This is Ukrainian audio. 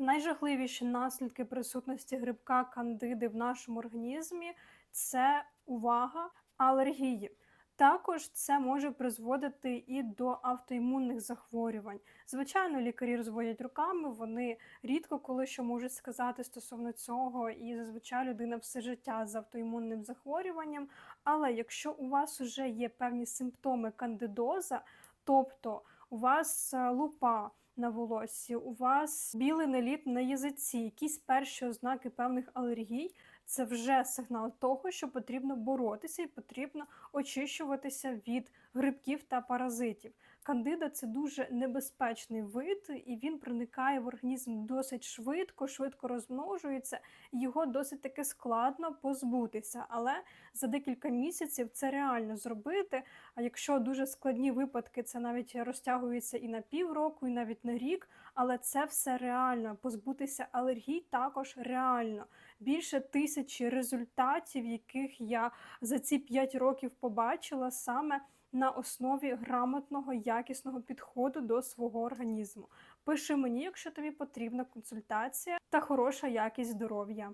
Найжахливіші наслідки присутності грибка кандиди в нашому організмі це увага, алергії. Також це може призводити і до автоімунних захворювань. Звичайно, лікарі розводять руками, вони рідко коли що можуть сказати стосовно цього, і зазвичай людина все життя з автоімунним захворюванням. Але якщо у вас вже є певні симптоми кандидоза, тобто у вас е, лупа на волоссі, у вас білий наліт на язиці, якісь перші ознаки певних алергій, це вже сигнал того, що потрібно боротися і потрібно очищуватися від грибків та паразитів. Кандида це дуже небезпечний вид, і він проникає в організм досить швидко, швидко розмножується, і його досить таки складно позбутися. Але за декілька місяців це реально зробити. А якщо дуже складні випадки, це навіть розтягується і на півроку, і навіть на рік. Але це все реально. Позбутися алергій також реально. Більше тисячі результатів, яких я за ці 5 років побачила саме на основі грамотного якісного підходу до свого організму. Пиши мені, якщо тобі потрібна консультація та хороша якість здоров'я.